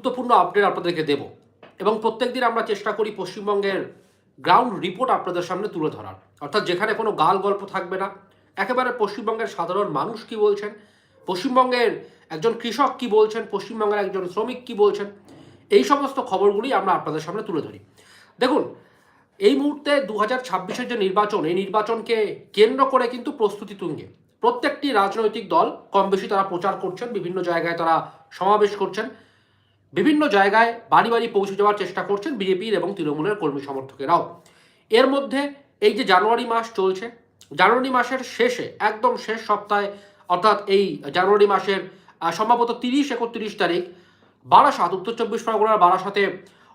গুরুত্বপূর্ণ আপডেট আপনাদেরকে দেব। এবং প্রত্যেক দিন আমরা চেষ্টা করি পশ্চিমবঙ্গের গ্রাউন্ড রিপোর্ট আপনাদের সামনে তুলে ধরার। অর্থাৎ যেখানে কোনো গাল গল্প থাকবে না। একেবারে পশ্চিমবঙ্গের সাধারণ মানুষ কি বলছেন? পশ্চিমবঙ্গের একজন কৃষক কি বলছেন? পশ্চিমবঙ্গের একজন শ্রমিক কি বলছেন? এই সমস্ত খবরগুলি আমরা আপনাদের সামনে তুলে ধরি। দেখুন, এই মুহূর্তে দু হাজার ছাব্বিশের যে নির্বাচন, এই নির্বাচনকে কেন্দ্র করে কিন্তু প্রস্তুতি তুঙ্গে। প্রত্যেকটি রাজনৈতিক দল কম বেশি তারা প্রচার করছেন, বিভিন্ন জায়গায় তারা সমাবেশ করছেন। বিভিন্ন জায়গায় বাড়ি বাড়ি পৌঁছে যাওয়ার চেষ্টা করছেন বিজেপির এবং তৃণমূলের কর্মী সমর্থকেরাও। এর মধ্যে এই যে জানুয়ারি মাস চলছে, জানুয়ারি মাসের শেষে, একদম শেষ সপ্তাহে, অর্থাৎ এই জানুয়ারি মাসের সম্ভবত তিরিশ একত্রিশ তারিখ, বারাসাত, উত্তর চব্বিশ পরগনার বারাসাতে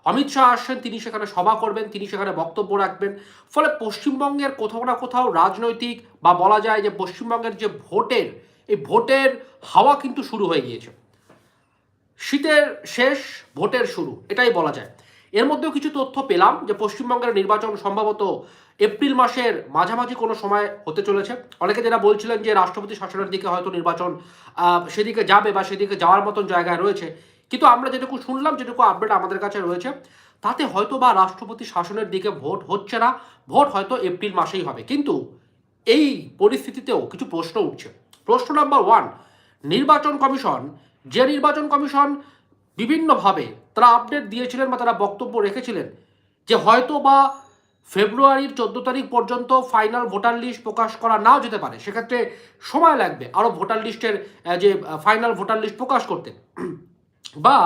অমিত শাহ আসছেন, তিনি সেখানে সভা করবেন, তিনি সেখানে বক্তব্য রাখবেন। ফলে পশ্চিমবঙ্গের কোথাও না কোথাও রাজনৈতিক বা বলা যায় যে পশ্চিমবঙ্গের যে ভোটের, এই ভোটের হাওয়া কিন্তু শুরু হয়ে গিয়েছে। শীতের শেষ, ভোটের শুরু, এটাই বলা যায়। এর মধ্যেও কিছু তথ্য পেলাম যে পশ্চিমবঙ্গের নির্বাচন সম্ভবত এপ্রিল মাসের মাঝামাঝি কোনো সময় হতে চলেছে। অনেকে যারা বলছিলেন যে রাষ্ট্রপতি শাসনের দিকে হয়তো নির্বাচন সেদিকে যাবে বা সেদিকে যাওয়ার মতন জায়গায় রয়েছে। কিন্তু আমরা যেটুকু শুনলাম, যেটুকু আপডেট আমাদের কাছে রয়েছে, তাতে হয়তো বা রাষ্ট্রপতি শাসনের দিকে ভোট হচ্ছে না। ভোট হয়তো এপ্রিল মাসেই হবে। কিন্তু এই পরিস্থিতিতেও কিছু প্রশ্ন উঠছে। প্রশ্ন নাম্বার ওয়ান নির্বাচন কমিশন যে নির্বাচন কমিশন বিভিন্নভাবে তারা আপডেট দিয়েছিলেন বা তারা বক্তব্য রেখেছিলেন যে হয়তো বা ফেব্রুয়ারির চোদ্দ তারিখ পর্যন্ত ফাইনাল ভোটার লিস্ট প্রকাশ করা নাও যেতে পারে। সেক্ষেত্রে সময় লাগবে আরও ভোটার লিস্টের যে ফাইনাল ভোটার লিস্ট প্রকাশ করতে। বা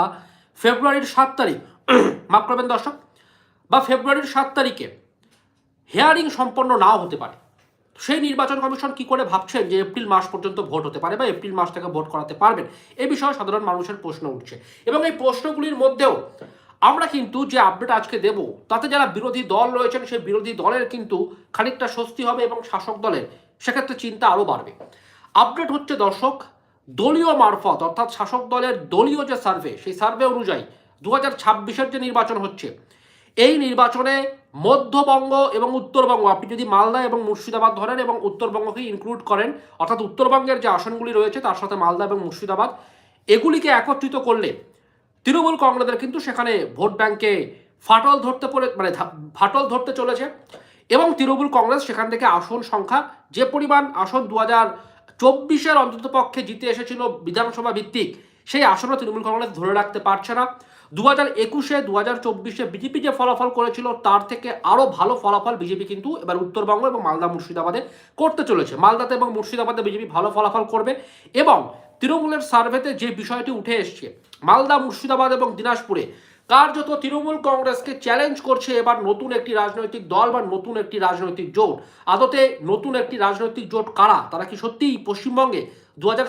ফেব্রুয়ারির সাত তারিখ, মাফ করবেন দর্শক, বা ফেব্রুয়ারির সাত তারিখে হেয়ারিং সম্পন্ন নাও হতে পারে। সেই নির্বাচন কমিশন কি করে ভাবছেন যে এপ্রিল মাস পর্যন্ত ভোট হতে পারে বা এপ্রিল মাস থেকে ভোট করাতে পারবেন? এ বিষয়ে সাধারণ মানুষের প্রশ্ন উঠছে। এবং এই প্রশ্নগুলির মধ্যেও আমরা কিন্তু যে আপডেট আজকে দেব, তাতে যারা বিরোধী দল রয়েছেন, সেই বিরোধী দলের কিন্তু খানিকটা স্বস্তি হবে এবং শাসক দলের সেক্ষেত্রে চিন্তা আরও বাড়বে। আপডেট হচ্ছে, দর্শক, দলীয় মারফত, অর্থাৎ শাসক দলের দলীয় যে সার্ভে সেই সার্ভে অনুযায়ী দু হাজার যে নির্বাচন হচ্ছে এই নির্বাচনে মধ্যবঙ্গ এবং উত্তরবঙ্গ, আপনি যদি মালদা এবং মুর্শিদাবাদ ধরেন এবং উত্তরবঙ্গকে ইনক্লুড করেন, অর্থাৎ উত্তরবঙ্গের যে আসনগুলি রয়েছে তার সাথে মালদা এবং মুর্শিদাবাদ, এগুলিকে একত্রিত করলে তৃণমূল কংগ্রেসের কিন্তু সেখানে ভোট ব্যাংকে ফাটল ধরতে পড়ে মানে ফাটল ধরতে চলেছে এবং তৃণমূল কংগ্রেস সেখান থেকে আসন সংখ্যা যে পরিমাণ আসন দু হাজার চব্বিশের অন্তত পক্ষে জিতে এসেছিল বিধানসভা ভিত্তিক, সেই আসনও তৃণমূল কংগ্রেস ধরে রাখতে পারছে না। দু হাজার একুশে দু হাজার চব্বিশে বিজেপি যে ফলাফল করেছিল, তার থেকে আরও ভালো ফলাফল বিজেপি কিন্তু এবার উত্তরবঙ্গ এবং মালদা মুর্শিদাবাদে করতে চলেছে। মালদাতে এবং মুর্শিদাবাদে বিজেপি ভালো ফলাফল করবে এবং তৃণমূলের সার্ভেতে যে বিষয়টি উঠে এসছে, মালদা, মুর্শিদাবাদ এবং দিনাজপুরে কার্যত তৃণমূল কংগ্রেসকে চ্যালেঞ্জ করছে এবার নতুন একটি রাজনৈতিক দল বা নতুন একটি রাজনৈতিক জোট। আদতে নতুন একটি রাজনৈতিক জোট কারা? তারা কি সত্যিই পশ্চিমবঙ্গে দু হাজার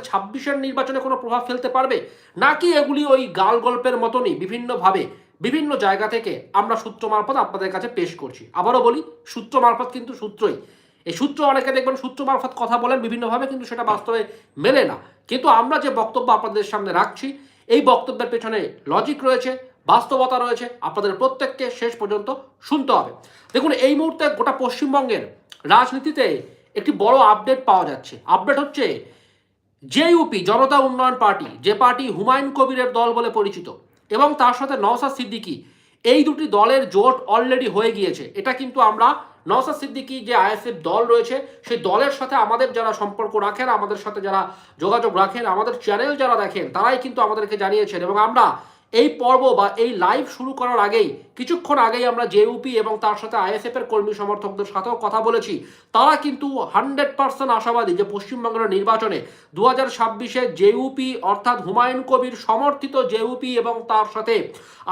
নির্বাচনে কোনো প্রভাব ফেলতে পারবে? নাকি এগুলি ওই গাল গল্পের মতনই বিভিন্নভাবে বিভিন্ন জায়গা থেকে আমরা সূত্র মারফত আপনাদের কাছে পেশ করছি? আবারও বলি, সূত্র মারফত কিন্তু সূত্রই। এই সূত্র অনেকে দেখবেন সূত্র মারফত কথা বলেন বিভিন্নভাবে, কিন্তু সেটা বাস্তবে মেলে না। কিন্তু আমরা যে বক্তব্য আপনাদের সামনে রাখছি, এই বক্তব্যের পেছনে লজিক রয়েছে। বাস্তবতা রয়েছে, আপনাদের প্রত্যেককে শেষ পর্যন্ত শুনতে হবে। দেখুন, এই মুহূর্তে গোটা পশ্চিমবঙ্গের রাজনীতিতে একটি বড় আপডেট পাওয়া যাচ্ছে। আপডেট হচ্ছে জেইউপি জনতা উন্নয়ন পার্টি, যে পার্টি হুমায়ুন কবিরের দল বলে পরিচিত, এবং তার সাথে নওসাদ সিদ্দিকী। এই দুটি দলের জোট অলরেডি হয়ে গিয়েছে। এটা কিন্তু আমরা নওসাদ সিদ্দিকি যে আইএসএফ দল রয়েছে, সেই দলের সাথে আমাদের যারা সম্পর্ক রাখেন, আমাদের সাথে যারা যোগাযোগ রাখেন, আমাদের চ্যানেল যারা দেখেন, তারাই কিন্তু আমাদেরকে জানিয়েছেন, এবং আমরা এই পর্ব বা এই লাইভ শুরু করার আগেই, কিছুক্ষণ আগেই আমরা জেইউপি এবং তার সাথে আইএসএফ এর কর্মী সমর্থকদের সাথেও কথা বলেছি। তারা কিন্তু হান্ড্রেড পার্সেন্ট আশাবাদী যে পশ্চিমবঙ্গের নির্বাচনে দু হাজার ছাব্বিশে জেইউপি অর্থাৎ হুমায়ুন কবির সমর্থিত জেইউপি এবং তার সাথে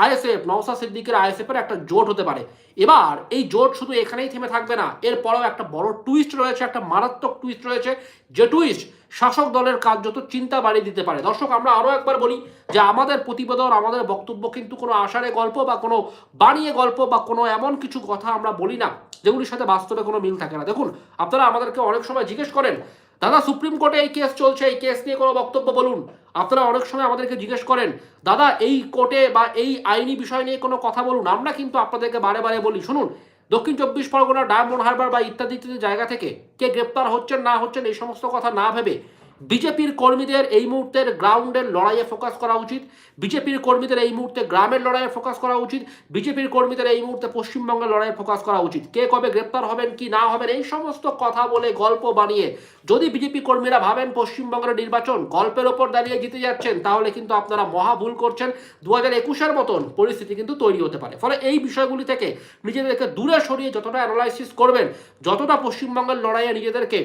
আইএসএফ নওসা সিদ্দিকের আইএসএফ এর একটা জোট হতে পারে। এবার এই জোট শুধু এখানেই থেমে থাকবে না, এরপরেও একটা বড় টুইস্ট রয়েছে, একটা মারাত্মক টুইস্ট রয়েছে। যে টুইস্ট শাসক দলের কাজ যত চিন্তা বাড়িয়ে দিতে পারে। দর্শক, আমরা আরও একবার বলি যে আমাদের প্রতিবেদন, আমাদের বক্তব্য কিন্তু কোনো আষাঢ়ে গল্প বা কোনো বানিয়ে গল্প বা কোনো এমন কিছু কথা আমরা বলি না যেগুলির সাথে বাস্তবে কোনো মিল থাকে না। দেখুন, আপনারা আমাদেরকে অনেক সময় জিজ্ঞেস করেন, দাদা, সুপ্রিম কোর্টে এই কেস চলছে, এই কেস নিয়ে কোনো বক্তব্য বলুন। আপনারা অনেক সময় আমাদেরকে জিজ্ঞেস করেন, দাদা, এই কোর্টে বা এই আইনি বিষয় নিয়ে কোনো কথা বলুন? আমরা কিন্তু আপনাদেরকে বারে বারে বলি, শুনুন। দক্ষিণ চব্বিশ পরগনা, ডায়মন্ড হারবার বা ইত্যাদি ইত্যাদি জায়গা থেকে কে গ্রেপ্তার হচ্ছেন, না হচ্ছেন, এই সমস্ত কথা না ভেবে বিজেপির কর্মীদের এই মুহূর্তের গ্রাউন্ডের লড়াইয়ে ফোকাস করা উচিত। বিজেপির কর্মীদের এই মুহূর্তে গ্রামের লড়াইয়ে ফোকাস করা উচিত। বিজেপির কর্মীদের এই মুহূর্তে পশ্চিমবঙ্গের লড়াইয়ে ফোকাস করা উচিত। কে কবে গ্রেপ্তার হবেন, কি না হবেন, এই সমস্ত কথা বলে গল্প বানিয়ে যদি বিজেপি কর্মীরা ভাবেন পশ্চিমবঙ্গের নির্বাচন গল্পের ওপর দাঁড়িয়ে জিতে যাচ্ছেন, তাহলে কিন্তু আপনারা মহা ভুল করছেন। দু হাজার একুশের মতন পরিস্থিতি কিন্তু তৈরি হতে পারে। ফলে এই বিষয়গুলি থেকে নিজেদেরকে দূরে সরিয়ে যতটা অ্যানালাইসিস করবেন, যতটা পশ্চিমবঙ্গের লড়াইয়ে নিজেদেরকে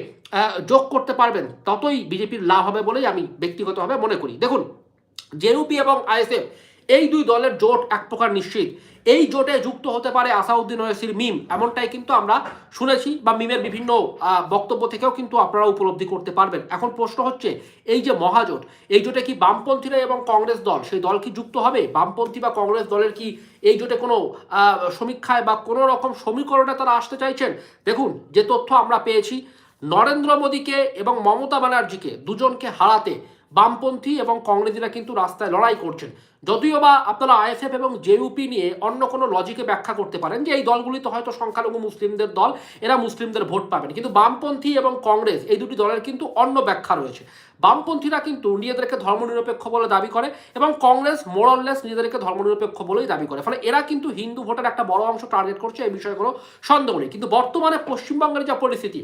যোগ করতে পারবেন, ততই বিজেপির লাভ হবে বলেই আমি ব্যক্তিগতভাবে মনে করি। দেখুন জেউপি এবং আইএসএফ, এই দুই দলের জোট এক প্রকার নিশ্চিত। এই জোটে যুক্ত হতে পারে আসাউদ্দিন ওয়েসির মিম, এমনটাই কিন্তু আমরা শুনেছি বা মিমের বিভিন্ন বক্তব্য থেকেও কিন্তু আপনারা উপলব্ধি করতে পারবেন। এখন প্রশ্ন হচ্ছে, এই যে মহাজোট, এই জোটে কি বামপন্থীরা এবং কংগ্রেস দল, সেই দল কি যুক্ত হবে? বামপন্থী বা কংগ্রেস দলের কি এই জোটে কোনো সমীক্ষায় বা কোনো রকম সমীকরণে তারা আসতে চাইছেন? দেখুন, যে তথ্য আমরা পেয়েছি নরেন্দ্র মোদীকে এবং মমতা ব্যানার্জিকে দুজনকে হারাতে বামপন্থী এবং কংগ্রেসীরা কিন্তু রাস্তায় লড়াই করছেন। যদিও বা আপনারা আইএসএফ এবং জেইউপি নিয়ে অন্য কোনো লজিকে ব্যাখ্যা করতে পারেন যে এই দলগুলি তো হয়তো সংখ্যালঘু মুসলিমদের দল, এরা মুসলিমদের ভোট পাবেন। কিন্তু বামপন্থী এবং কংগ্রেস এই দুটি দলের কিন্তু অন্য ব্যাখ্যা রয়েছে। বামপন্থীরা কিন্তু নিজেদেরকে ধর্মনিরপেক্ষ বলে দাবি করে এবং কংগ্রেস মোরললেস নিজেদেরকে ধর্মনিরপেক্ষ বলেই দাবি করে। ফলে এরা কিন্তু হিন্দু ভোটের একটা বড় অংশ টার্গেট করছে, এই বিষয়গুলো সন্দেহ নেই। কিন্তু বর্তমানে পশ্চিমবঙ্গের যা পরিস্থিতি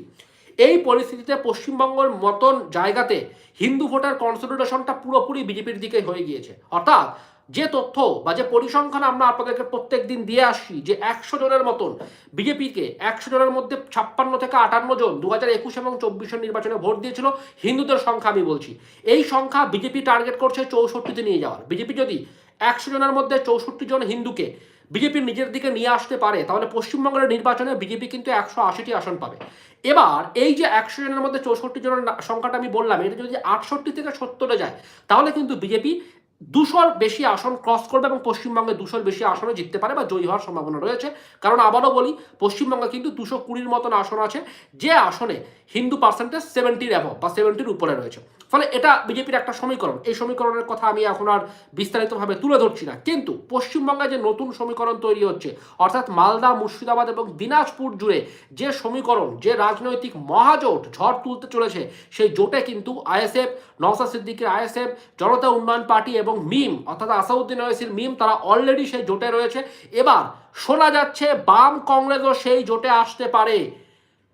এই পরিস্থিতিতে পশ্চিমবঙ্গের মতন জায়গাতে হিন্দু ভোটার কনসলিডেশনটা পুরোপুরি বিজেপির দিকে হয়ে গিয়েছে। অর্থাৎ যে তথ্য বা যে পরিসংখ্যান আমরা আপনাদেরকে প্রত্যেক দিন দিয়ে আসছি যে একশো জনের মতন বিজেপিকে একশো জনের মধ্যে ছাপ্পান্ন থেকে আটান্ন জন দু হাজার একুশ এবং চব্বিশের নির্বাচনে ভোট দিয়েছিল, হিন্দুদের সংখ্যা আমি বলছি। এই সংখ্যা বিজেপি টার্গেট করছে চৌষট্টিতে নিয়ে যাওয়ার। বিজেপি যদি একশো জনের মধ্যে চৌষট্টি জন হিন্দুকে বিজেপির নিজের দিকে নিয়ে আসতে পারে, তাহলে পশ্চিমবঙ্গের নির্বাচনে বিজেপি কিন্তু একশো আশিটি আসন পাবে। এবার এই যে একশো জনের মধ্যে চৌষট্টি জনের সংখ্যাটা আমি বললাম, এটা যদি আটষট্টি থেকে সত্তরে যায়, তাহলে কিন্তু বিজেপি দুশোর বেশি আসন ক্রস করবে এবং পশ্চিমবঙ্গে দুশোর বেশি আসনে জিততে পারে বা জয়ী হওয়ার সম্ভাবনা রয়েছে। কারণ আবারও বলি, পশ্চিমবঙ্গে কিন্তু দুশো কুড়ির মতন আসন আছে, যে আসনে হিন্দু পার্সেন্টেজ সেভেন্টির অ্যাভ বা সেভেন্টির উপরে রয়েছে। ফলে এটা বিজেপির একটা সমীকরণ। এই সমীকরণের কথা আমি এখন আর বিস্তারিতভাবে তুলে ধরছি না। কিন্তু পশ্চিমবঙ্গে যে নতুন সমীকরণ তৈরি হচ্ছে, অর্থাৎ মালদা, মুর্শিদাবাদ এবং দিনাজপুর জুড়ে যে সমীকরণ, যে রাজনৈতিক মহাজোট ঝড় তুলতে চলেছে, সেই জোটে কিন্তু আইএসএফ নওসাদ সিদ্দিকের আইএসএফ, জনতা উন্নয়ন পার্টি এবং মিম, অর্থাৎ আসাউদ্দিন ওয়েসির মিম, তারা অলরেডি সেই জোটে রয়েছে। এবার শোনা যাচ্ছে বাম কংগ্রেসও সেই জোটে আসতে পারে।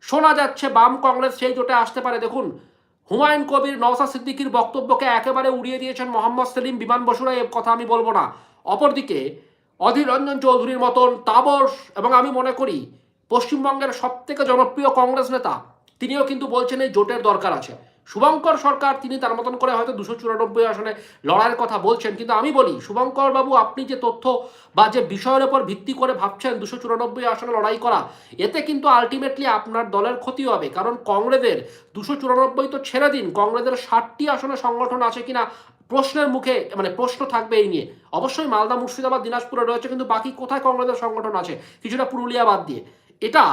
শোনা যাচ্ছে বাম কংগ্রেস সেই জোটে আসতে পারে। দেখুন, হুমায়ুন কবির নওসাদ সিদ্দিকির বক্তব্যকে একেবারে উড়িয়ে দিয়েছেন মোহাম্মদ সেলিম, বিমান বসুরা, এ কথা আমি বলব না। অপরদিকে, অধীর রঞ্জন চৌধুরীর মতন তাবস এবং আমি মনে করি, পশ্চিমবঙ্গের সব থেকে জনপ্রিয় কংগ্রেস নেতা, তিনিও কিন্তু বলছেন এই জোটের দরকার আছে। শুভঙ্কর সরকার, তিনি তার মতন করে হয়তো দুশো চুরানব্বই আসনে লড়াইয়ের কথা বলছেন, কিন্তু আমি বলি, শুভঙ্কর বাবু, আপনি যে তথ্য বা যে বিষয়ের উপর ভিত্তি করে ভাবছেন দুশো চুরানব্বই আসনে লড়াই করা, এতে কিন্তু আলটিমেটলি আপনার দলের ক্ষতি হবে, কারণ কংগ্রেসের দুশো চুরানব্বই তো ছেড়ে দিন, কংগ্রেসের ষাটটি আসনে সংগঠন আছে কিনা প্রশ্নের মুখে মানে প্রশ্ন থাকবে এই নিয়ে। অবশ্যই মালদা, মুর্শিদাবাদ, দিনাজপুরে রয়েছে, কিন্তু বাকি কোথায় কংগ্রেসের সংগঠন আছে, কিছুটা পুরুলিয়া বাদ দিয়ে। এটা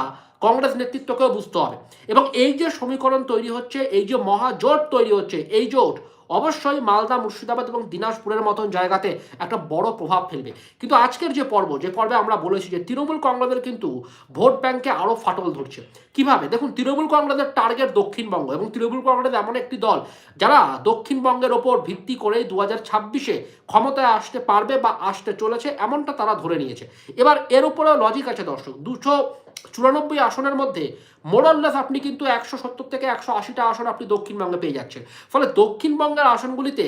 কংগ্রেস নেতৃত্বকেও বুঝতে হবে। এবং এই যে সমীকরণ তৈরি হচ্ছে, এই যে মহাজোট তৈরি হচ্ছে, এই জোট অবশ্যই মালদা, মুর্শিদাবাদ এবং দিনাজপুরের মতন জায়গাতে একটা বড় প্রভাব ফেলবে। কিন্তু আজকের যে পর্ব, যে পর্বে আমরা বলেছি যে তৃণমূল কংগ্রেসের কিন্তু ভোট ব্যাংকে আরও ফাটল ধরছে। কীভাবে? দেখুন, তৃণমূল কংগ্রেসের টার্গেট দক্ষিণবঙ্গ এবং তৃণমূল কংগ্রেস এমন একটি দল যারা দক্ষিণবঙ্গের ওপর ভিত্তি করে দু হাজার ছাব্বিশে ক্ষমতায় আসতে পারবে বা আসতে চলেছে, এমনটা তারা ধরে নিয়েছে। এবার এর উপরেও লজিক আছে দর্শক। দুশো চুরানব্বই আসনের মধ্যে মোরাললেস আপনি কিন্তু একশো সত্তর থেকে একশো আশিটা আসন আপনি দক্ষিণবঙ্গে পেয়ে যাচ্ছেন। ফলে দক্ষিণবঙ্গের আসনগুলিতে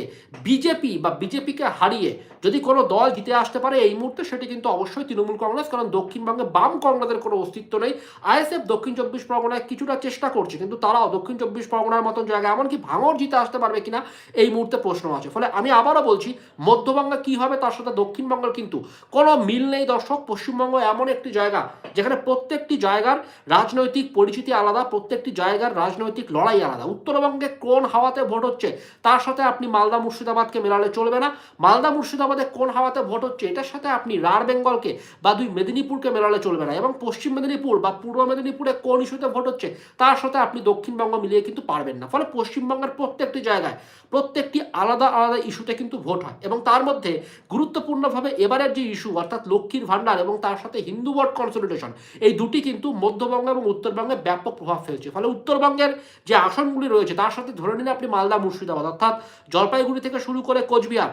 বিজেপি বা বিজেপিকে হারিয়ে যদি কোনো দল জিতে আসতে পারে এই মুহূর্তে, সেটি কিন্তু অবশ্যই তৃণমূল কংগ্রেস, কারণ দক্ষিণবঙ্গে বাম কংগ্রেসের কোনো অস্তিত্ব নেই। আইএসএফ দক্ষিণ চব্বিশ পরগনায় কিছুটা চেষ্টা করছে, কিন্তু তারাও দক্ষিণ চব্বিশ পরগনার মতন জায়গায়, এমনকি ভাঙর জিতে আসতে পারবে কিনা, এই মুহূর্তে প্রশ্ন আছে। ফলে আমি আবারও বলছি, মধ্যবঙ্গে কি হবে তার সাথে দক্ষিণবঙ্গের কিন্তু কোনো মিল নেই দর্শক। পশ্চিমবঙ্গ এমন একটি জায়গা যেখানে প্রত্যেকটি জায়গার রাজনৈতিক পরিচিতি আলাদা, প্রত্যেকটি জায়গার রাজনৈতিক লড়াই আলাদা। উত্তরবঙ্গে কোন হাওয়াতে ভোট হচ্ছে তার সাথে আপনি মালদা মুর্শিদাবাদকে মেলালে চলবে না। মালদা মুর্শিদাবাদে কোন হাওয়াতে ভোট হচ্ছে এটার সাথে আপনি রাঢ় বেঙ্গলকে বা দুই মেদিনীপুরকে মেলালে চলবে না এবং পশ্চিম মেদিনীপুর বা পূর্ব মেদিনীপুরে কোন ইস্যুতে ভোট হচ্ছে তার সাথে আপনি দক্ষিণবঙ্গ মিলিয়ে কিন্তু পারবেন না। ফলে পশ্চিমবঙ্গের প্রত্যেকটি জায়গায় প্রত্যেকটি আলাদা আলাদা ইস্যুতে কিন্তু ভোট হয় এবং তার মধ্যে গুরুত্বপূর্ণভাবে এবারের যে ইস্যু অর্থাৎ লক্ষ্মীর ভাণ্ডার এবং তার সাথে হিন্দু ভোট কনসলিডেশন, এই দুটি দুটি কিন্তু মধ্যবঙ্গ এবং উত্তরবঙ্গে ব্যাপক প্রভাব ফেলছে। ফলে উত্তরবঙ্গের যে আসনগুলি রয়েছে, তার সাথে ধরে নিন আপনি মালদা, মুর্শিদাবাদ, অর্থাৎ জলপাইগুড়ি থেকে শুরু করে কোচবিহার,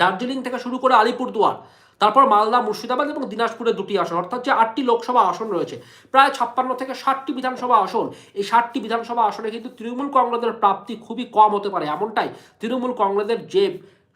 দার্জিলিং থেকে শুরু করে আলিপুরদুয়ার, তারপর মালদা, মুর্শিদাবাদ এবং দিনাজপুরে দুটি আসন, অর্থাৎ যে আটটি লোকসভা আসন রয়েছে, প্রায় ছাপ্পান্ন থেকে ষাটটি বিধানসভা আসন, এই ষাটটি বিধানসভা আসনে কিন্তু তৃণমূল কংগ্রেসের প্রাপ্তি খুবই কম হতে পারে, এমনটাই তৃণমূল কংগ্রেসের যে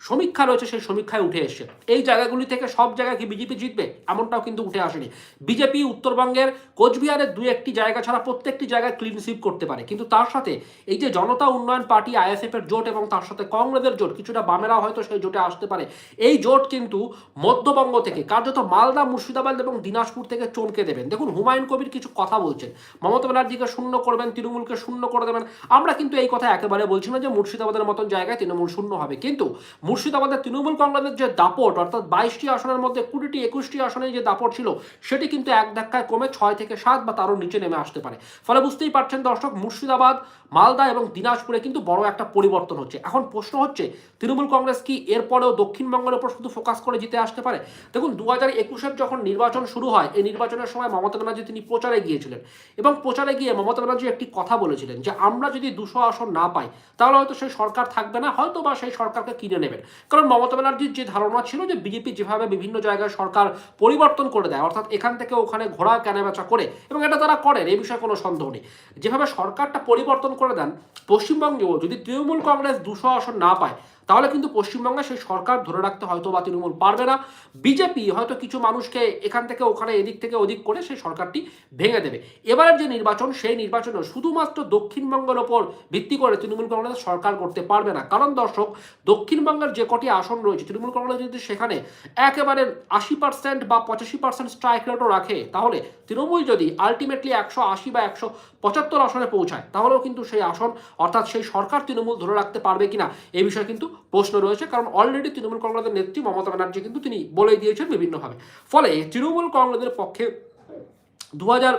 সমীক্ষা রয়েছে, সেই সমীক্ষায় উঠে এসছে। এই জায়গাগুলি থেকে সব জায়গায় কি বিজেপি জিতবে? এমনটাও কিন্তু উঠে আসেনি। বিজেপি উত্তরবঙ্গের কোচবিহারের দু একটি জায়গা ছাড়া প্রত্যেকটি জায়গায় ক্লিন সুইপ করতে পারে। কিন্তু তার সাথে এই যে জনতা উন্নয়ন পার্টি আইএসএফ এর জোট এবং তার সাথে কংগ্রেসের জোট, কিছুটা বামেরাও হয়তো সেই জোটে আসতে পারে। এই জোট কিন্তু মধ্যবঙ্গ থেকে, কার্যত মালদা, মুর্শিদাবাদ এবং দিনাজপুর থেকে চমকে দেবেন। দেখুন, হুমায়ুন কবির কিছু কথা বলছেন। মমতা ব্যানার্জিকে শূন্য করবেন, তৃণমূলকে শূন্য করে দেবেন। আমরা কিন্তু এই কথা একেবারে বলছি না যে মুর্শিদাবাদের মতন জায়গায় তৃণমূল শূন্য হবে। কিন্তু মুর্শিদাবাদের তৃণমূল কংগ্রেসের যে দাপট, অর্থাৎ বাইশটি আসনের মধ্যে কুড়িটি, একুশটি আসনে যে দাপট ছিল, সেটি কিন্তু এক ধাক্কায় কমে ছয় থেকে সাত বা তারও নিচে নেমে আসতে পারে। ফলে বুঝতেই পারছেন দর্শক, মুর্শিদাবাদ, মালদা এবং দিনাজপুরে কিন্তু বড় একটা পরিবর্তন হচ্ছে। এখন প্রশ্ন হচ্ছে, তৃণমূল কংগ্রেস কি এরপরেও দক্ষিণবঙ্গের উপর শুধু ফোকাস করে জিতে আসতে পারে? দেখুন দু হাজার একুশের যখন নির্বাচন শুরু হয়, এই নির্বাচনের সময় মমতা ব্যানার্জি তিনি প্রচারে গিয়েছিলেন। এবং প্রচারে গিয়ে মমতা ব্যানার্জি একটি কথা বলেছিলেন যে, আমরা যদি দুশো আসন না পাই, তাহলে হয়তো সেই সরকার থাকবে না হয়তো বা সেই সরকারকে কিনে নেবেন। কারণ মমতা ব্যানার্জির যে ধারণা ছিল যে বিজেপি যেভাবে বিভিন্ন জায়গায় সরকার পরিবর্তন করে দেয়, অর্থাৎ এখান থেকে ওখানে ঘোড়া কেনাবেচা করে এবং এটা তারা করেন, এই বিষয়ে কোনো সন্দেহ নেই। যেভাবে সরকারটা পরিবর্তন করে দেন, পশ্চিমবঙ্গেও যদি তৃণমূল কংগ্রেস দুশো আসন না পায় তাহলে কিন্তু পশ্চিমবঙ্গে সেই সরকার ধরে রাখতে হয়তো বা তৃণমূল পারবে না। বিজেপি হয়তো কিছু মানুষকে এখান থেকে, ওখানে এদিক থেকে, ওদিক করে সেই সরকারটি ভেঙে দেবে। এবারের যে নির্বাচন, সেই নির্বাচনে শুধুমাত্র দক্ষিণবঙ্গের ওপর ভিত্তি করে তৃণমূল কংগ্রেস সরকার করতে পারবে না। কারণ দর্শক, দক্ষিণবঙ্গের যে কটি আসন রয়েছে, তৃণমূল কংগ্রেস যদি সেখানে একেবারে আশি পার্সেন্ট বা পঁচাশি পার্সেন্ট স্ট্রাইক রেটও রাখে, তাহলে তৃণমূল যদি আলটিমেটলি একশো আশি বা একশো পঁচাত্তর আসনে পৌঁছায়, তাহলেও কিন্তু সেই আসন, অর্থাৎ সেই সরকার তৃণমূল ধরে রাখতে পারবে কিনা, এই বিষয়ে কিন্তু প্রশ্ন রয়েছে। কারণ অলরেডি তৃণমূল কংগ্রেসের নেত্রী মমতা ব্যানার্জি কিন্তু তিনি বলে দিয়েছেন বিভিন্নভাবে। ফলে তৃণমূল কংগ্রেসের পক্ষে দু হাজার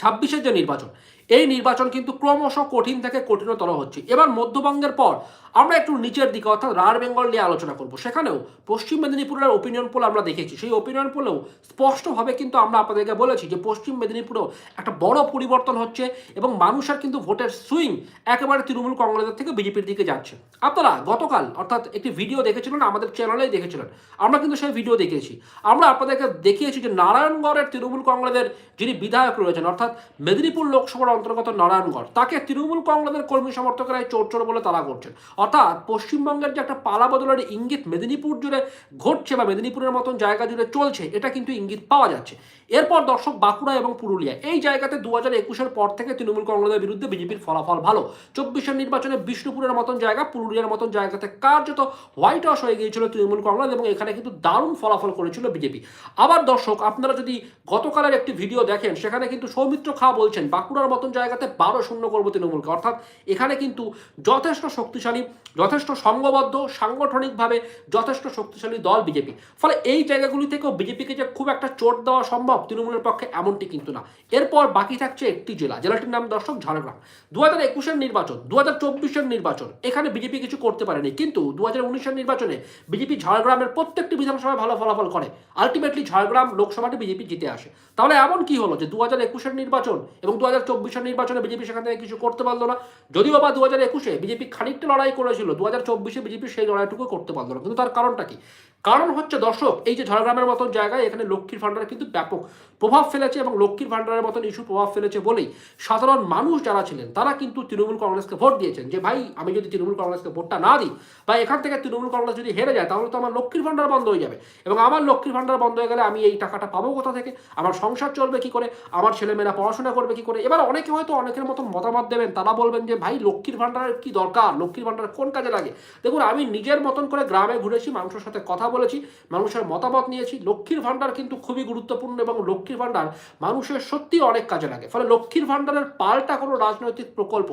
ছাব্বিশের যে নির্বাচন, এই নির্বাচন কিন্তু ক্রমশ কঠিন থেকে কঠিনতর হচ্ছে। এবার মধ্যবঙ্গের পর আমরা একটু নিচের দিকে, অর্থাৎ রাঢ় বেঙ্গল নিয়ে আলোচনা করব। সেখানেও পশ্চিম মেদিনীপুরের ওপিনিয়ন পোল আমরা দেখেছি। সেই ওপিনিয়ন পোলেও স্পষ্টভাবে কিন্তু আমরা আপনাদেরকে বলেছি যে পশ্চিম মেদিনীপুরেও একটা বড় পরিবর্তন হচ্ছে এবং মানুষের কিন্তু ভোটের সুইং একেবারে তৃণমূল কংগ্রেসের থেকে বিজেপির দিকে যাচ্ছে। আপনারা গতকাল, অর্থাৎ একটি ভিডিও দেখেছিলেন, আমাদের চ্যানেলেই দেখেছিলেন। আমরা কিন্তু সেই ভিডিও দেখেছি। আমরা আপনাদেরকে দেখিয়েছি যে নারায়ণগড়ের তৃণমূল কংগ্রেসের যিনি বিধায়ক রয়েছেন, অর্থাৎ মেদিনীপুর লোকসভার অন্তর্গত নারায়ণগড়, তাকে তৃণমূল কংগ্রেসের কর্মী সমর্থকেরা চোর চোর বলে তারা করছেন। অর্থাৎ পশ্চিমবঙ্গের যে একটা পালা বদলের ইঙ্গিত মেদিনীপুর জুড়ে ঘটছে বা মেদিনীপুরের মতন জায়গা জুড়ে চলছে, এটা কিন্তু ইঙ্গিত পাওয়া যাচ্ছে। এরপর দর্শক, বাঁকুড়া এবং পুরুলিয়া, এই জায়গাতে দু হাজার একুশের পর থেকে তৃণমূল কংগ্রেসের বিরুদ্ধে বিজেপির ফলাফল ভালো। চব্বিশের নির্বাচনে বিষ্ণুপুরের মতন জায়গা, পুরুলিয়ার মতন জায়গাতে কার্যত হোয়াইট হাউস হয়ে গিয়েছিল তৃণমূল কংগ্রেস এবং এখানে কিন্তু দারুণ ফলাফল করেছিল বিজেপি। আবার দর্শক, আপনারা যদি গতকালের একটি ভিডিও দেখেন, সেখানে কিন্তু সৌমিত্র খা বলছেন, বাঁকুড়ার মতন জায়গাতে বারো শূন্য করব তৃণমূলকে। অর্থাৎ এখানে কিন্তু যথেষ্ট শক্তিশালী যথেষ্ট সংঘবদ্ধ, সাংগঠনিকভাবে যথেষ্ট শক্তিশালী দল বিজেপি। ফলে এই জায়গাগুলি থেকেও বিজেপিকে যে খুব একটা চোট দেওয়া সম্ভব তৃণমূলের পক্ষে এমনটি কিন্তু না। এরপর বাকি থাকছে একটি জেলা, জেলাটির নাম দর্শক ঝাড়গ্রাম। দু হাজার একুশের নির্বাচন দু হাজার চব্বিশের নির্বাচন, এখানে বিজেপি কিছু করতে পারেনি, কিন্তু দু হাজার উনিশের নির্বাচনে বিজেপি ঝাড়গ্রামের প্রত্যেকটি বিধানসভায় ভালো ফলাফল করে। আলটিমেটলি ঝাড়গ্রাম লোকসভাটি বিজেপি জিতে আসে। তাহলে এমন কি হলো যে দু হাজার একুশের নির্বাচন এবং দু হাজার চব্বিশের নির্বাচনে বিজেপি সেখান থেকে কিছু করতে পারল না? যদিও বা দু হাজার একুশে বিজেপি খানিকটা লড়াই করেছিল দু হাজার চব্বিশে বিজেপি সেই লড়াইটুকু করতে পারল না। কিন্তু তার কারণটা কি? কারণ হচ্ছে, দর্শক, এই যে ঝাড়গ্রামের মতন জায়গায় এখানে লক্ষ্মীর ভাণ্ডার কিন্তু ব্যাপক প্রভাব ফেলেছে এবং লক্ষ্মীর ভাণ্ডারের মতন ইস্যু প্রভাব ফেলেছে বলেই সাধারণ মানুষ যারা ছিলেন, তারা কিন্তু তৃণমূল কংগ্রেসকে ভোট দিয়েছেন যে, ভাই, আমি যদি তৃণমূল কংগ্রেসকে ভোটটা না দিই বা এখান থেকে তৃণমূল কংগ্রেস যদি হেরে যায়, তাহলে তো আমার লক্ষ্মীর ভাণ্ডার বন্ধ হয়ে যাবে। এবং আমার লক্ষ্মীর ভাণ্ডার বন্ধ হয়ে গেলে আমি এই টাকাটা পাবো কোথা থেকে? আমার সংসার চলবে কি করে? আমার ছেলেমেয়েরা পড়াশোনা করবে কি করে? এবার অনেকে হয়তো অনেকের মতন মতামত দেবেন, তারা বলবেন যে, ভাই, লক্ষ্মীর ভাণ্ডারের কি দরকার? লক্ষ্মীর ভাণ্ডার কোন কাজে লাগে দেখুন, আমি নিজের মতন করে গ্রামে ঘুরেছি, মানুষের সাথে কথা বলেছি, মানুষের মতামত নিয়েছি। লক্ষ্মীর ভাণ্ডার কিন্তু খুবই গুরুত্বপূর্ণ এবং লক্ষ্মীর ভাণ্ডার মানুষের সত্যি অনেক কাজে লাগে। ফলে লক্ষ্মীর ভাণ্ডারের পাল্টা কোনো রাজনৈতিক প্রকল্প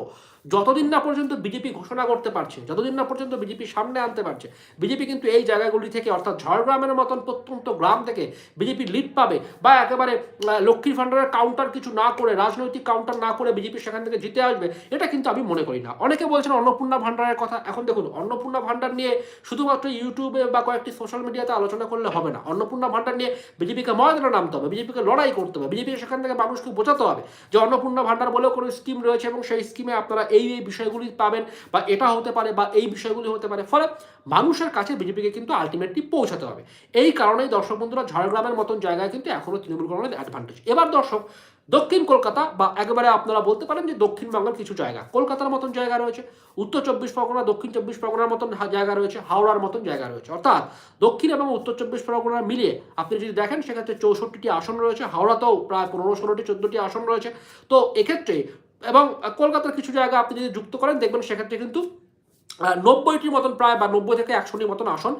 যতদিন না পর্যন্ত বিজেপি ঘোষণা করতে পারছে, যতদিন না পর্যন্ত বিজেপি সামনে আনতে পারছে, বিজেপি কিন্তু এই জায়গাগুলি থেকে, অর্থাৎ ঝাড়গ্রামের মতন প্রত্যন্ত গ্রাম থেকে বিজেপি লিড পাবে বা একেবারে লক্ষ্মীর ভাণ্ডারের কাউন্টার কিছু না করে, রাজনৈতিক কাউন্টার না করে বিজেপি সেখান থেকে জিতে আসবে, এটা কিন্তু আমি মনে করি না। অনেকে বলছেন অন্নপূর্ণা ভাণ্ডারের কথা, এখন দেখুন, অন্নপূর্ণা ভাণ্ডার নিয়ে শুধুমাত্র ইউটিউবে বা কয়েকটি সোশ্যাল মিডিয়াতে আলোচনা করলে হবে না। অন্নপূর্ণা ভাণ্ডার নিয়ে বিজেপিকে ময়দানে নামতে হবে, বিজেপিকে লড়াই করতে হবে বিজেপি সেখান থেকে মানুষকে বোঝাতে হবে যে অন্নপূর্ণা ভাণ্ডার বলেও কোনো স্কিম রয়েছে এবং সেই স্কিমে আপনারা এই এই বিষয়গুলি পাবেন বা এটা হতে পারে বা এই বিষয়গুলি হতে পারে। ফলে মানুষের কাছে বিজেপিকে কিন্তু আলটিমেটলি পৌঁছাতে হবে। এই কারণেই দর্শক বন্ধুরা, ঝাড়গ্রামের মতন জায়গায় কিন্তু এখনও তৃণমূল কংগ্রেসের অ্যাডভান্টেজ এবার দর্শক, দক্ষিণ কলকাতা বা একেবারে আপনারা বলতে পারেন যে দক্ষিণবঙ্গের কিছু জায়গা। কলকাতার মতন জায়গা রয়েছে, উত্তর চব্বিশ পরগনা, দক্ষিণ চব্বিশ পরগনার মতন জায়গা রয়েছে, হাওড়ার মতন জায়গা রয়েছে। অর্থাৎ দক্ষিণ এবং উত্তর চব্বিশ পরগনা মিলিয়ে আপনি যদি দেখেন, সেক্ষেত্রে চৌষট্টিটি আসন রয়েছে, হাওড়াতেও প্রায় পনেরো, ষোলোটি, চোদ্দোটি আসন রয়েছে। তো এক্ষেত্রে এবং কলকাতার কিছু জায়গা আপনি যদি যুক্ত করেন দেখবেন সেক্ষেত্রে কিন্তু নব্বইটির মতন, প্রায় বা নব্বই থেকে একশোটির মতন আসন।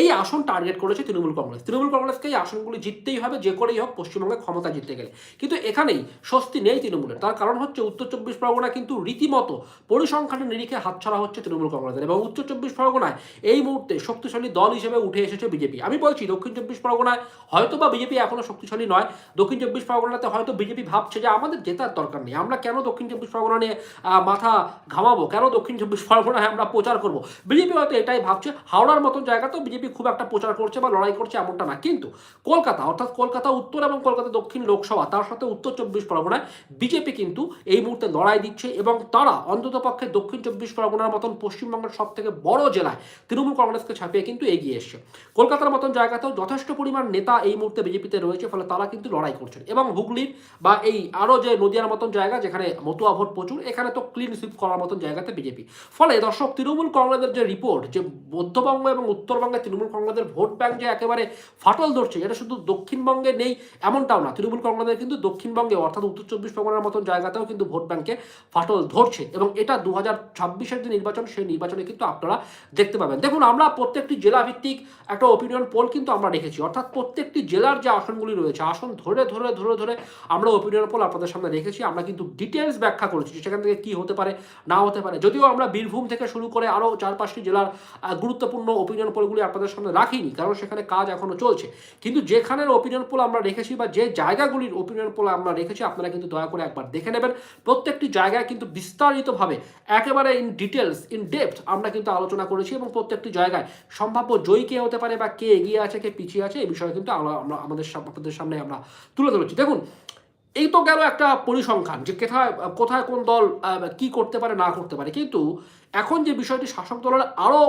এই আসন টার্গেট করেছে তৃণমূল কংগ্রেস। তৃণমূল কংগ্রেসকে এই আসনগুলি জিততেই হবে, যে করেই হোক পশ্চিমবঙ্গে ক্ষমতা জিততে গেলে। কিন্তু এখানেই স্বস্তি নেই তৃণমূলের। তার কারণ হচ্ছে উত্তর চব্বিশ পরগনা কিন্তু রীতিমতো পরিসংখ্যানের নিরিখে হাতছাড়া হচ্ছে তৃণমূল কংগ্রেসের এবং উত্তর চব্বিশ পরগনায় এই মুহূর্তে শক্তিশালী দল হিসেবে উঠে এসেছে বিজেপি। আমি বলছি, দক্ষিণ চব্বিশ পরগনায় হয়তো বা বিজেপি এখনও শক্তিশালী নয়। দক্ষিণ চব্বিশ পরগনাতে হয়তো বিজেপি ভাবছে যে আমাদের জেতার দরকার নেই। আমরা কেন দক্ষিণ চব্বিশ পরগনা নিয়ে মাথা ঘামাবো? কেন দক্ষিণ চব্বিশ পরগনায় আমরা প্রচার করব। বিজেপি হয়তো এটাই ভাবছে, হাওড়ার মতন জায়গাতেও বিজেপি খুব একটা প্রচার করছে বা লড়াই করছে এমনটা না। কিন্তু কলকাতা, অর্থাৎ কলকাতা উত্তর এবং কলকাতা দক্ষিণ লোকসভা, তার সাথে উত্তর চব্বিশ পরগনায় বিজেপি কিন্তু এই মুহূর্তে লড়াই দিচ্ছে এবং তারা অন্ততপক্ষে দক্ষিণ চব্বিশ পরগনার মতন পশ্চিমবঙ্গের সব থেকে বড় জেলায় তৃণমূল কংগ্রেসকে ছাপিয়ে কিন্তু এগিয়ে এসছে। কলকাতার মতন জায়গাতেও যথেষ্ট পরিমাণ নেতা এই মুহূর্তে বিজেপিতে রয়েছে, ফলে তারা কিন্তু লড়াই করছেন। এবং হুগলির বা এই আরও যে নদিয়ার মতন জায়গা, যেখানে মতুয়া ভোট প্রচুর, এখানে তো ক্লিন সুইপ করার মতন জায়গাতে বিজেপি ফলে দর্শক তৃণমূল কংগ্রেসের যে রিপোর্ট যে মধ্যবঙ্গ এবং উত্তরবঙ্গে তৃণমূল কংগ্রেসের ভোট ব্যাংক যে একেবারে ফাটল ধরছে, এটা শুধু দক্ষিণবঙ্গে নেই এমনটাও না। তৃণমূল কংগ্রেসের কিন্তু দক্ষিণবঙ্গে, অর্থাৎ উত্তর চব্বিশ পরগনার মতন জায়গাতেও কিন্তু ভোট ব্যাংকে ফাটল ধরছে এবং এটা দু হাজার ছাব্বিশের যে নির্বাচন, সেই নির্বাচনে কিন্তু আপনারা দেখতে পাবেন। দেখুন, আমরা প্রত্যেকটি জেলা ভিত্তিক একটা ওপিনিয়ন পোল কিন্তু আমরা রেখেছি। অর্থাৎ প্রত্যেকটি জেলার যে আসনগুলি রয়েছে, আসন ধরে ধরে ধরে ধরে আমরা ওপিনিয়ন পোল আপনাদের সামনে রেখেছি। আমরা কিন্তু ডিটেলস ব্যাখ্যা করেছি সেখান থেকে কি হতে পারে, না হতে পারে। যদিও আমরা বীরভূম থেকে শুরু করে আরও চার পাঁচটি জেলার গুরুত্বপূর্ণ ওপিনিয়ন পোলগুলি আপনাদের সামনে রাখিনি, কারণ সেখানে কাজ এখনও চলছে। কিন্তু যেখানের ওপিনিয়ন পোল আমরা রেখেছি বা যে জায়গাগুলির ওপিনিয়ন পোল আমরা রেখেছি, আপনারা কিন্তু দয়া করে একবার দেখে নেবেন। প্রত্যেকটি জায়গায় কিন্তু বিস্তারিতভাবে, একেবারে ইন ডিটেলস ইন ডেপথ আমরা কিন্তু আলোচনা করেছি এবং প্রত্যেকটি জায়গায় সম্ভাব্য জয়ী কে হতে পারে বা কে এগিয়ে আছে, কে পিছিয়ে আছে এই বিষয়ে কিন্তু আমরা আমাদের আপনাদের সামনে আমরা তুলে ধরেছি। দেখুন এই তো গেল একটা পরিসংখ্যান যে কোথায় কোথায় কোন দল কি করতে পারে, না করতে পারে। কিন্তু এখন যে বিষয়টি শাসক দলের আরও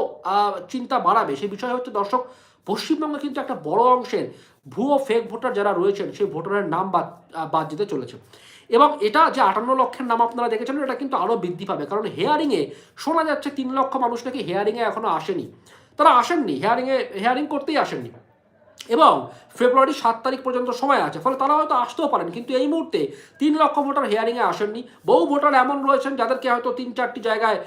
চিন্তা বাড়াবে, সেই বিষয় হচ্ছে দর্শক, পশ্চিমবঙ্গে কিন্তু একটা বড় অংশের ভুয়ো ফেক ভোটার যারা রয়েছেন, সেই ভোটারের নাম বাদ বাদ যেতে চলেছে। এবং এটা যে আটান্ন লক্ষের নাম আপনারা দেখেছেন, এটা কিন্তু আরও বৃদ্ধি পাবে। কারণ হেয়ারিংয়ে শোনা যাচ্ছে তিন লক্ষ মানুষ নাকি হেয়ারিংয়ে এখনও আসেনি। তারা আসেননি হেয়ারিংয়ে হেয়ারিং করতেই আসেননি। এবং ফেব্রুয়ারি সাত তারিখ পর্যন্ত সময় আছে, ফলে তারা হয়তো আসতেও পারেন। কিন্তু এই মুহূর্তে তিন লক্ষ ভোটার হিয়ারিংয়ে আসেননি। বহু ভোটার এমন রয়েছেন যাদেরকে হয়তো তিন চারটি জায়গায়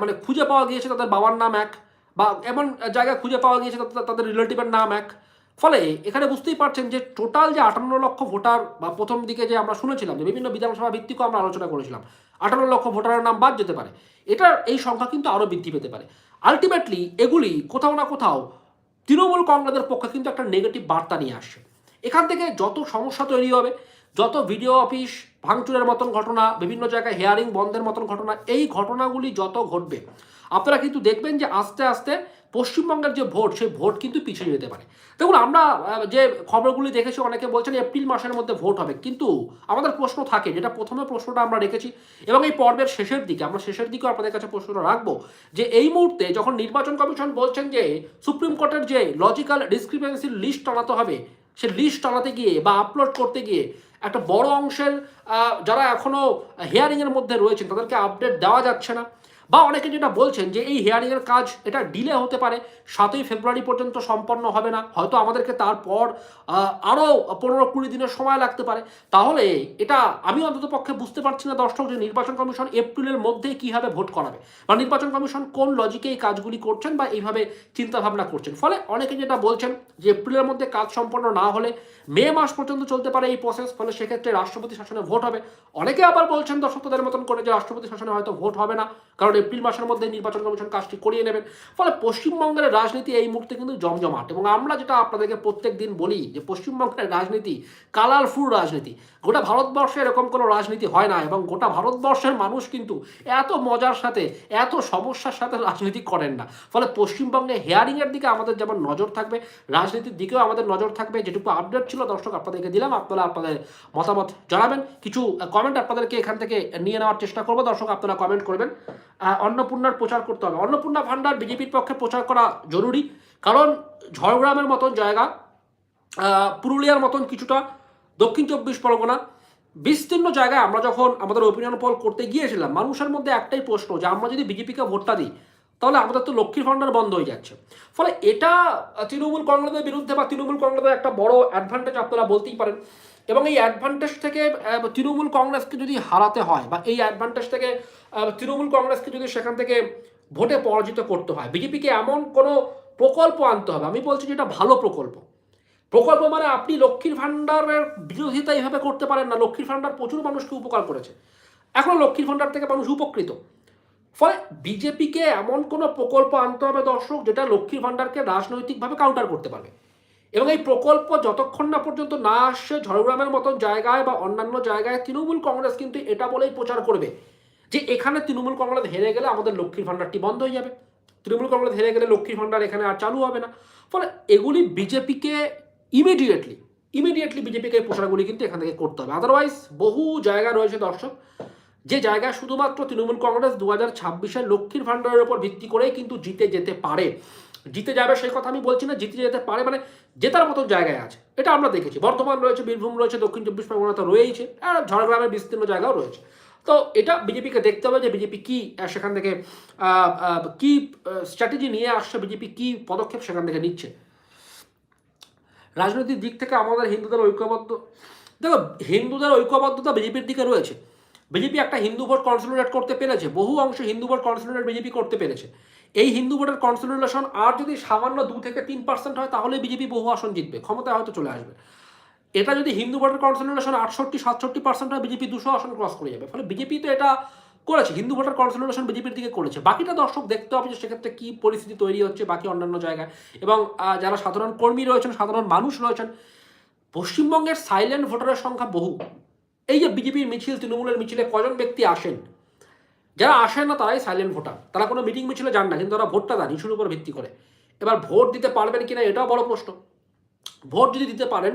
মানে খুঁজে পাওয়া গিয়েছে তাদের বাবার নাম এক, বা এমন জায়গায় খুঁজে পাওয়া গিয়েছে তাদের- রিলেটিভের নাম এক। ফলে এখানে বুঝতেই পারছেন যে টোটাল যে আটান্ন লক্ষ ভোটার বা প্রথম দিকে যে আমরা শুনেছিলাম যে বিভিন্ন বিধানসভা ভিত্তিকও আমরা আলোচনা করেছিলাম, আটান্ন লক্ষ ভোটারের নাম বাদ যেতে পারে। এটার এই সংখ্যা কিন্তু আরও বৃদ্ধি পেতে পারে। আলটিমেটলি এগুলি কোথাও না কোথাও তৃণমূল কংগ্রেসের পক্ষে কিন্তু একটা নেগেটিভ বার্তা নিয়ে আসছে। এখান থেকে যত সমস্যা তৈরি হবে, যত ভিডিও অফিস ভাঙচুরের মতন ঘটনা, বিভিন্ন জায়গায় হেয়ারিং বন্ধের মতন ঘটনা, এই ঘটনাগুলি যত ঘটবে আপনারা কিন্তু দেখবেন যে আস্তে আস্তে পশ্চিমবঙ্গের যে ভোট, সেই ভোট কিন্তু পিছিয়ে যেতে পারে। দেখুন, আমরা যে খবরগুলি দেখেছি, অনেকে বলছেন এপ্রিল মাসের মধ্যে ভোট হবে। কিন্তু আমাদের প্রশ্ন থাকে, যেটা প্রথমে প্রশ্নটা আমরা রেখেছি, এবং এই পর্বের শেষের দিকে, আমরা শেষের দিকেও আপনাদের কাছে প্রশ্নটা রাখব, যে এই মুহূর্তে যখন নির্বাচন কমিশন বলছেন যে সুপ্রিম কোর্টের যে লজিক্যাল ডিসক্রিপেন্সির লিস্ট টানাতে হবে, সে লিস্ট টানাতে গিয়ে বা আপলোড করতে গিয়ে একটা বড় অংশের যারা এখনও হিয়ারিংয়ের মধ্যে রয়েছেন, তাদেরকে আপডেট দেওয়া যাচ্ছে না। বা অনেকে যেটা বলছেন যে এই হিয়ারিংয়ের কাজ এটা ডিলে হতে পারে, সাতই ফেব্রুয়ারি পর্যন্ত সম্পন্ন হবে না, হয়তো আমাদেরকে তারপর আরও পনেরো কুড়ি দিনের সময় লাগতে পারে। তাহলে এটা আমি অন্তত পক্ষে বুঝতে পারছি না দর্শক যে নির্বাচন কমিশন এপ্রিলের মধ্যে কীভাবে ভোট করাবে বা নির্বাচন কমিশন কোন লজিকে এই কাজগুলি করছেন বা এইভাবে চিন্তাভাবনা করছেন। ফলে অনেকে যেটা বলছেন যে এপ্রিলের মধ্যে কাজ সম্পন্ন না হলে মে মাস পর্যন্ত চলতে পারে এই প্রসেস ফলে সেক্ষেত্রে রাষ্ট্রপতি শাসনে ভোট হবে। অনেকে আবার বলছেন দর্শকদের মতন করে যে রাষ্ট্রপতি শাসনে হয়তো ভোট হবে না, কারণ এপ্রিল মাসের মধ্যে নির্বাচন কমিশন কাজটি করিয়ে নেবেন। ফলে পশ্চিমবঙ্গের রাজনীতি এই মুহূর্তে কিন্তু জমজমাট। এবং আমরা যেটা আপনাদেরকে প্রত্যেক দিন বলি যে, পশ্চিমবঙ্গের রাজনীতি কালারফুল রাজনীতি। গোটা ভারতবর্ষে এরকম কোনো রাজনীতি হয় না এবং গোটা ভারতবর্ষের মানুষ কিন্তু এত মজার সাথে, এত সমস্যার সাথে রাজনীতি করেন না। ফলে পশ্চিমবঙ্গে হেয়ারিংয়ের দিকে আমাদের যেমন নজর থাকবে, রাজনীতির দিকেও আমাদের নজর থাকবে। যেটুকু আপডেট ছিল, দর্শক আপনাদেরকে দিলাম। আপনারা আপনাদের মতামত জানাবেন। কিছু কমেন্ট আপনাদেরকে এখান থেকে নিয়ে নেওয়ার চেষ্টা করব। দর্শক, আপনারা কমেন্ট করবেন। অন্নপূর্ণার প্রচার করতে হবে। অন্নপূর্ণা ভান্ডার বিজেপির পক্ষে প্রচার করা জরুরি, কারণ ঝড়গ্রামের মতন জায়গা পুরুলিয়ার মতন কিছুটা, দক্ষিণ চব্বিশ পরগনা, বিস্তীর্ণ জায়গায় আমরা যখন আমাদের ওপিনিয়ন পোল করতে গিয়েছিলাম, মানুষের মধ্যে একটাই প্রশ্ন যে আমরা যদি বিজেপিকে ভোটটা দিই, তাহলে আমাদের তো লক্ষ্মীর ভাণ্ডার বন্ধ হয়ে যাচ্ছে। ফলে এটা তৃণমূল কংগ্রেসের বিরুদ্ধে বা তৃণমূল কংগ্রেসের একটা বড় অ্যাডভান্টেজ আপনারা বলতেই পারেন। এবং এই অ্যাডভান্টেজ থেকে তৃণমূল কংগ্রেসকে যদি হারাতে হয় বা এই অ্যাডভান্টেজ থেকে তৃণমূল কংগ্রেসকে যদি সেখান থেকে ভোটে পরাজিত করতে হয়, বিজেপিকে এমন কোনো প্রকল্প আনতে হবে, আমি বলছি যে এটা ভালো প্রকল্প। প্রকল্প মানে আপনি লক্ষ্মীর ভাণ্ডারের বিরোধিতা এইভাবে করতে পারেন না, লক্ষ্মীর ভাণ্ডার প্রচুর মানুষকে উপকার করেছে। এখন লক্ষ্মীর ভাণ্ডার থেকে মানুষ উপকৃত। ফলে বিজেপিকে এমন কোনো প্রকল্প আনতে হবে দর্শক, যেটা লক্ষ্মীর ভাণ্ডারকে রাজনৈতিকভাবে কাউন্টার করতে পারবে। এবং এই প্রকল্প যতক্ষণ না পর্যন্ত না আসছে, ঝড়গ্রামের মতন জায়গায় বা অন্যান্য জায়গায় তৃণমূল কংগ্রেস কিন্তু এটা বলেই প্রচার করবে যে এখানে তৃণমূল কংগ্রেস হেরে গেলে আমাদের লক্ষ্মীর ভাণ্ডারটি বন্ধ হয়ে যাবে। তৃণমূল কংগ্রেস হেরে গেলে লক্ষ্মীর ভাণ্ডার এখানে আর চালু হবে না। ফলে এগুলি বিজেপিকে ইমিডিয়েটলি ইমিডিয়েটলি বিজেপিকে এই প্রচারগুলি কিন্তু এখান থেকে করতে হবে। আদারওয়াইজ বহু জায়গা রয়েছে দর্শক, যে জায়গায় শুধুমাত্র তৃণমূল কংগ্রেস দু হাজার ছাব্বিশের লক্ষ্মীর ভাণ্ডারের উপর ভিত্তি করেই কিন্তু জিতে যেতে পারে। জিতে যাবে সেই কথা আমি বলছি না, জিতে যেতে পারে মানে জেতার মতো জায়গায় আছে। এটা আমরা দেখেছি। বর্ধমান রয়েছে, বীরভূম রয়েছে, দক্ষিণ চব্বিশ পরগনা তো রয়েইছে, আর ঝড়গ্রামের বিস্তীর্ণ জায়গাও রয়েছে। তো এটা বিজেপিকে দেখতে হবে যে বিজেপি কী সেখান থেকে কি স্ট্র্যাটেজি নিয়ে আসছে, বিজেপি কি পদক্ষেপ সেখান থেকে নিচ্ছে। রাজনৈতিক দিক থেকে আমাদের হিন্দুদের ঐক্যবদ্ধ, দেখো, হিন্দুদের ঐক্যবদ্ধতা বিজেপির দিকে রয়েছে। বিজেপি একটা হিন্দু ভোট কনসলিডেট করতে পেরেছে, বহু অংশে হিন্দু ভোট কনসলিডেট বিজেপি করতে পেরেছে। এই হিন্দু ভোটের কনসলিডেশন আর যদি সামান্য দু থেকে তিন পার্সেন্ট হয়, তাহলে বিজেপি বহু আসন জিতবে। ক্ষমতায় হয়তো চলে আসবে। এটা যদি হিন্দু ভোটের কনসলিডেশন আটষট্টি, সাতষট্টি পার্সেন্ট হয়, বিজেপি দুশো আসন ক্রস করে যাবে। ফলে বিজেপি তো এটা করেছে, হিন্দু ভোটার কনসলিডেশন বিজেপির দিকে করেছে। বাকিটা দর্শক দেখতে হবে যে সেক্ষেত্রে কী পরিস্থিতি তৈরি হচ্ছে বাকি অন্যান্য জায়গায়। এবং যারা সাধারণ কর্মী রয়েছেন, সাধারণ মানুষ রয়েছেন, পশ্চিমবঙ্গের সাইলেন্ট ভোটারের সংখ্যা বহু। এই যে বিজেপির মিছিল, তৃণমূলের মিছিলে কজন ব্যক্তি আসেন? যারা আসেন না তারাই সাইলেন্ট ভোটার তারা কোনো মিটিং মিছিলে যান না, কিন্তু তারা ভোটটা দেন, ইস্যুর উপর ভিত্তি করে। এবার ভোট দিতে পারবেন কিনা এটাও বড় প্রশ্ন। ভোট যদি দিতে পারেন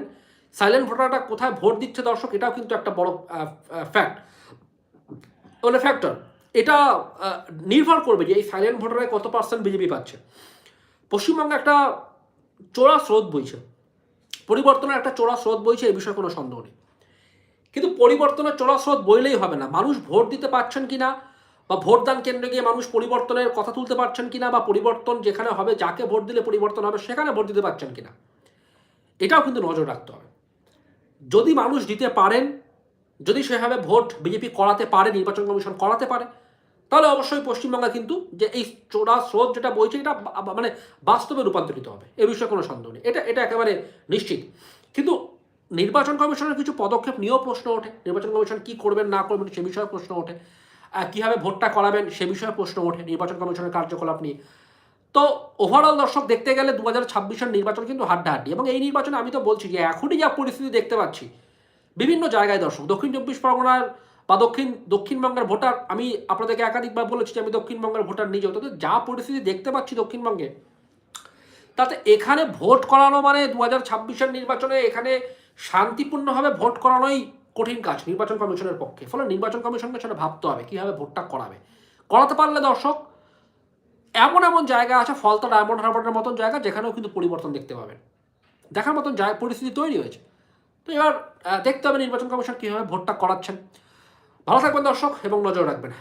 সাইলেন্ট ভোটারটা কোথায় ভোট দিচ্ছে দর্শক, এটাও কিন্তু একটা বড় ফ্যাক্ট মানে ফ্যাক্টর এটা নির্ভর করবে যে এই সাইলেন্ট ভোটারে কত পার্সেন্ট বিজেপি পাচ্ছে। পশ্চিমবঙ্গে একটা চোরা স্রোত বইছে। পরিবর্তনের একটা চোরা স্রোত বইছে এই বিষয়ে কোনো সন্দেহ নেই। কিন্তু পরিবর্তনের চোরা স্রোত বইলেই হবে না। মানুষ ভোট দিতে পারছেন কি না বা ভোটদান কেন্দ্রে গিয়ে মানুষ পরিবর্তনের কথা তুলতে পারছেন কিনা বা পরিবর্তন যেখানে হবে, যাকে ভোট দিলে পরিবর্তন হবে, সেখানে ভোট দিতে পারছেন কিনা? এটাও কিন্তু নজর রাখতে হবে। যদি মানুষ দিতে পারেন, যদি সেভাবে ভোট বিজেপি করাতে পারে, নির্বাচন কমিশন করাতে পারে, তাহলে অবশ্যই পশ্চিমবঙ্গে কিন্তু যে এই চোরা স্রোত যেটা বইছে, এটা মানে বাস্তবে রূপান্তরিত হবে। এ বিষয়ে কোনো সন্দেহ নেই। এটা এটা একেবারে নিশ্চিত। কিন্তু নির্বাচন কমিশনের কিছু পদক্ষেপ নিয়েও প্রশ্ন ওঠে। নির্বাচন কমিশন কী করবেন, না করবেন, সে বিষয়ে প্রশ্ন ওঠে। কীভাবে ভোটটা করাবেন সে বিষয়ে প্রশ্ন ওঠে। নির্বাচন কমিশনের কার্যকলাপ নিয়ে। তো ওভারঅল দর্শক, দেখতে গেলে দু হাজার ছাব্বিশের নির্বাচন কিন্তু হাড্ডাহাড্ডি এবং এই নির্বাচনে আমি তো বলছি যে এখনই যা পরিস্থিতি দেখতে পাচ্ছি, বিভিন্ন জায়গায় দর্শক, দক্ষিণ চব্বিশ পরগনার বা দক্ষিণ, দক্ষিণবঙ্গের ভোটার, আমি আপনাদেরকে একাধিকবার বলেছি যে আমি দক্ষিণবঙ্গের ভোটার নিজেও তাদের যা পরিস্থিতি দেখতে পাচ্ছি দক্ষিণবঙ্গে, তাতে এখানে ভোট করানো মানে দু হাজার ছাব্বিশের নির্বাচনে এখানে শান্তিপূর্ণভাবে ভোট করানোই কঠিন কাজ, নির্বাচন কমিশনের পক্ষে। ফলে নির্বাচন কমিশনকে সেটা ভাবতে হবে, কীভাবে ভোটটা করাবে। করাতে পারলে দর্শক, এমন এমন জায়গা আছে, ফলতা ডায়মন্ড হারবারের মতন জায়গা, যেখানেও কিন্তু পরিবর্তন দেখতে পাবেন। দেখার মতন জায়গা পরিস্থিতি তৈরি হয়েছে। তো এবার দেখতে হবে নির্বাচন কমিশন কীভাবে ভোটটা করাচ্ছেন। ভালো থাকবেন দর্শক, এবং নজর রাখবেন।